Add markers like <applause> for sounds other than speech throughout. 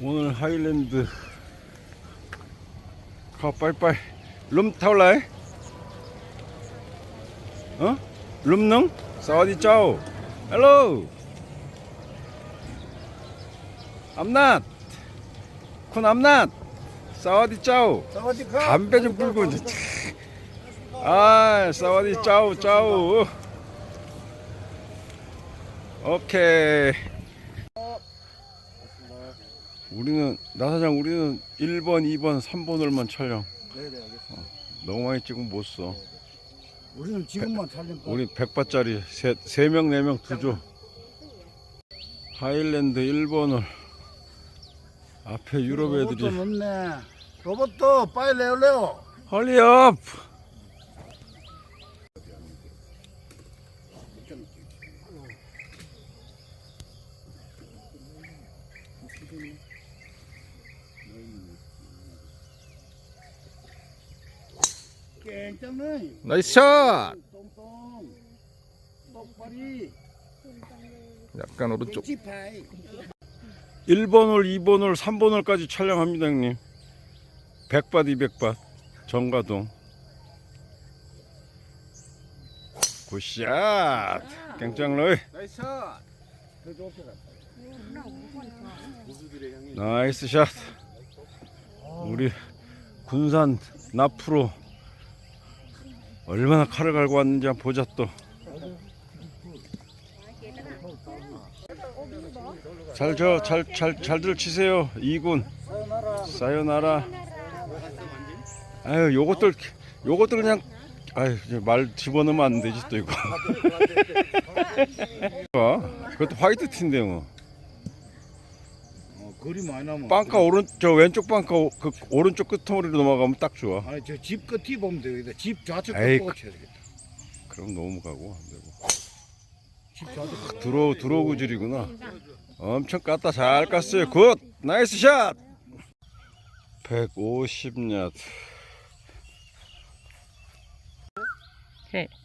오늘 하일랜드. 가 빠이빠이 룸 타올라이 어? 룸능? 사와디 짜오. 헬로! 암낫! 쿤 암낫! 사와디 짜오. 담배 좀 불고 이제 아 사와디 짜오 짜오. 오케이 우리는 나 사장 우리는 1번 2번 3번을만 촬영 네네 알겠습니다. 너무 많이 찍으면 못 써 우리는 지금만 촬영. 우리 100바짜리 3명 4명 두 조 하일랜드 1번을 앞에 유럽 애들이 없네. 로봇도 빨리 레올레오. 헐리업 나이스 샷. 약간 오른쪽. 찌파이. 1번 홀 2번 홀 3번 홀까지 촬영합니다 형님. 100밭 200밭. 정가동. 굿샷. 깽짱러이. 나이스 샷. 우리 군산 나프로 얼마나 칼을 갈고 왔는지 한번 보자 또. 잘 저 잘 잘 잘들 치세요 이군. 사요나라. 아유 요것들 요것들 그냥 아유 말 집어넣으면 안 되지 또 이거. <laughs> 아, 그것도 화이트 티인데 뭐. 어, 거리 많이 나면. 빵카 오른 저 왼쪽 빵카 오- 그 오른쪽 끝머리로 넘어가면 딱 좋아. 아니 저 집 끝이 보면 되겠다. 집 좌측 에이, 끝 보고 쳐야 되겠다. 그럼 너무 가고 안 되고. 집 좌측 끝. 들어 들어오고 줄이구나. 엄청 깠다. 잘 깠어요. 굿! 나이스 샷! 150야드 오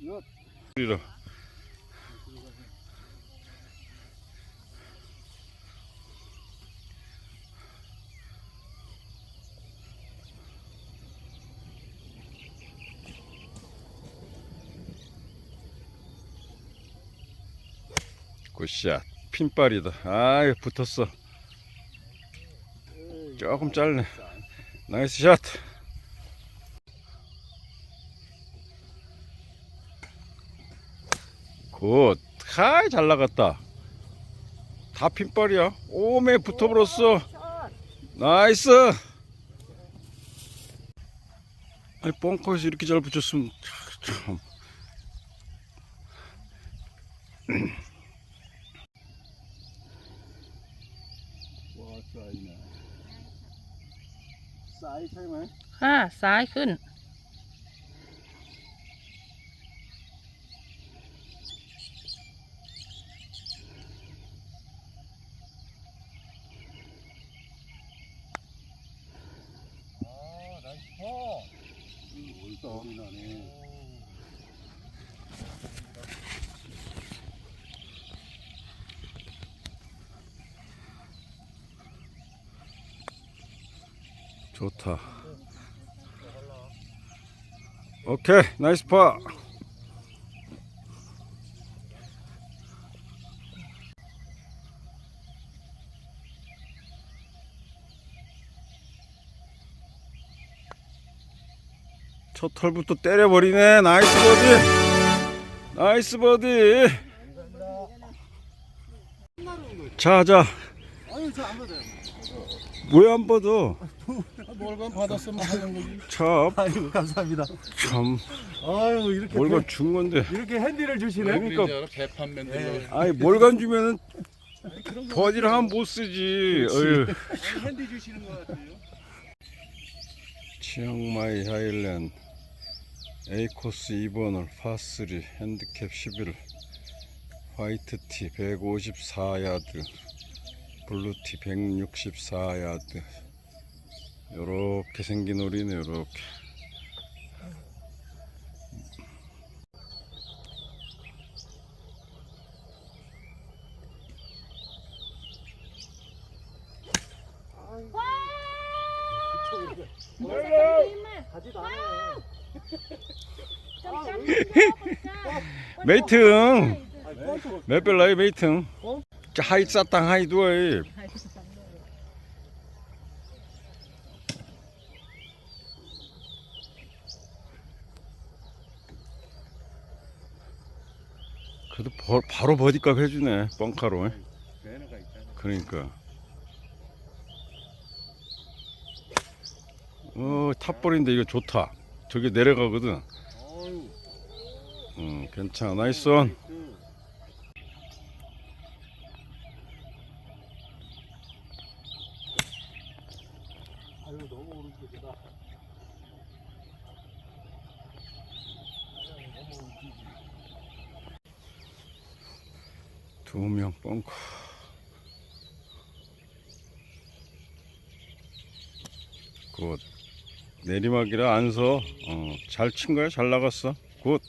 이. 우리로 굿샷. 핀발이다. 아이 붙었어. 조금 짧네. 나이스 샷 굿. 하이, 잘 나갔다. 다 핀벌이야. 오메, 붙어버렸어. 나이스. 아니, 벙커에서 이렇게 잘 붙였으면, 참. 와, 쌓이네. 쌓이 차이만? 아, 쌓이 큰. 소리 나네. 좋다. 오케이 나이스 파. 첫 털부터 때려버리네 나이스 버디 나이스 버디 자자. 왜 안 받아 월간 받았으면 하는 거지. 참 아이고 감사합니다. 참 아유 이렇게 월간 준 건데 이렇게 핸디를 주시네. 그러니까 개판 만들어. 아니 몰간 주면은 버디를 하면 못 쓰지 어휴 핸디 주시는 것 같아요. 치앙마이 하일랜드 A코스 2번을 파3 핸디캡 11 화이트티 154야드 블루티 164야드. 요렇게 생긴 홀이네 요렇게 메이팅 몇 별라이 메이팅 자 하이 싸땅 하이 두어이. 그래도 버- 바로 버디값 해주네 뻥카로. 그러니까. 어 탑볼인데 이거 좋다 저기 내려가거든. 음 괜찮아. 나이스 온 아유 너무 오른쪽이다. 두 명 뻥커 굿 내리막이라 안 서. 어, 잘 친 거야? 잘 나갔어? 굿.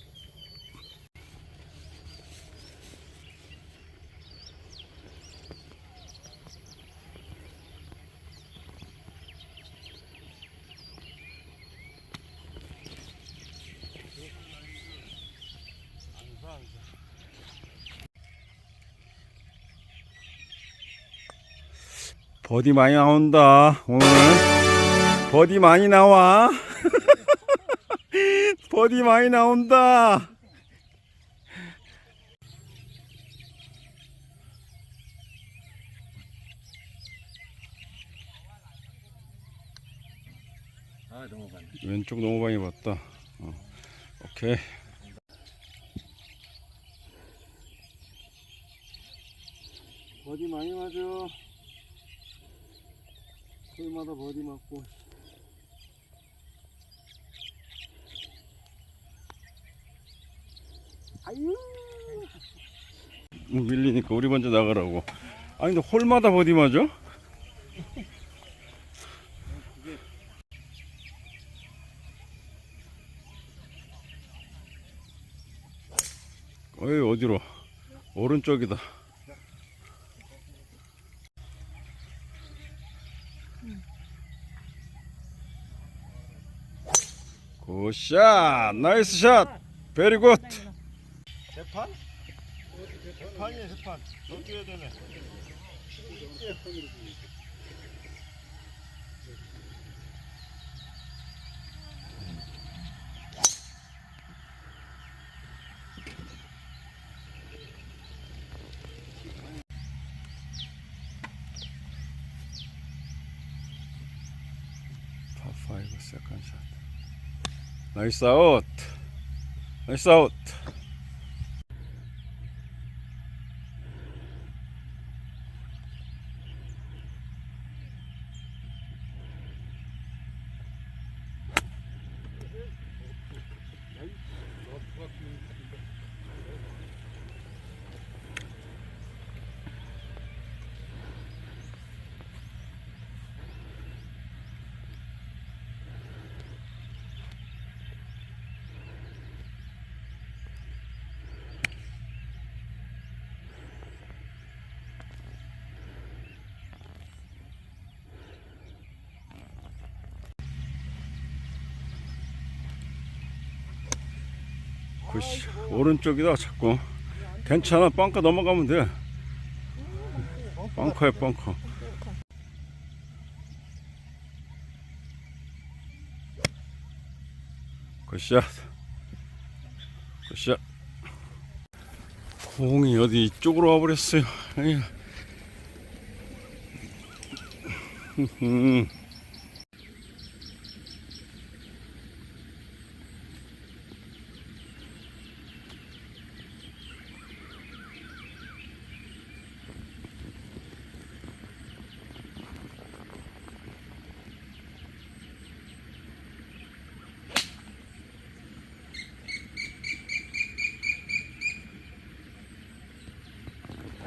버디 많이 나온다 오늘 버디 많이 나와 <laughs> 버디 많이 나온다. 왼쪽 많이 봤다 어, 오케이 버디 많이 맞아. 홀마다 버디 맞고. 아유. 뭐 밀리니까 우리 먼저 나가라고. 아니 근데 홀마다 버디 맞아? 어이 어디로? 오른쪽이다. 굿샷! 나이스 샷! 베리 굿 재판? 재판이야 재판. 너 뛰어야 되네. 파5 세컨 샷 나이스 아웃 나이스 아웃 굿이 오른쪽이다 자꾸. 괜찮아 벙커 넘어가면 돼. 벙커야 벙커. 굿샷 굿샷 공이 어디 이쪽으로 와버렸어요 <laughs>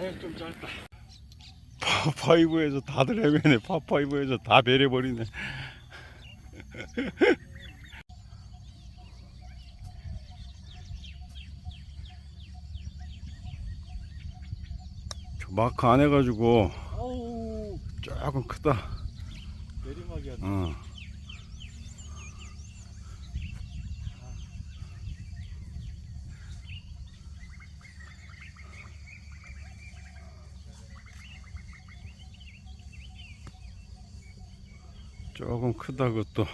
아유 좀 짧다. 파파이브에서 다들 헤매네. 파파이브에서 다 베려버리네. <laughs> 저 마크 안 해가지고 조금 크다. 내리막이야. 어. 조금 크다 그것도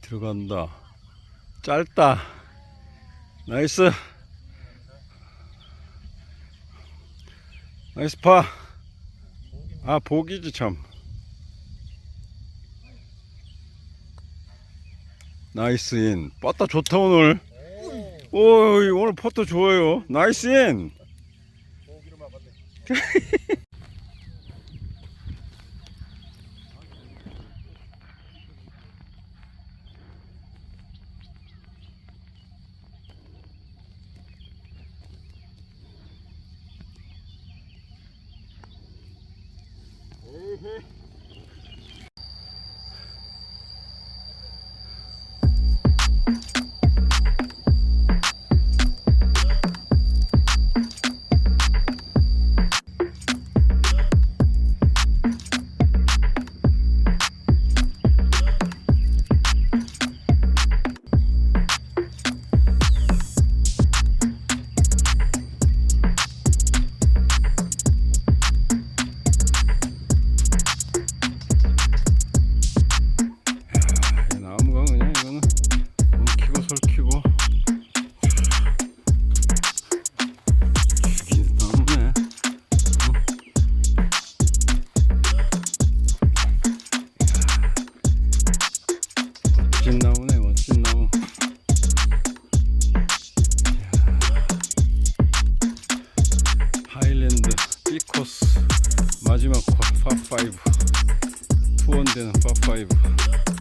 들어간다 짧다 나이스 나이스 파. 아 복이지 참. 나이스 인. 빠따 좋다 오늘. 오 오늘 포토 좋아요. 나이스 인. <laughs> Paiva.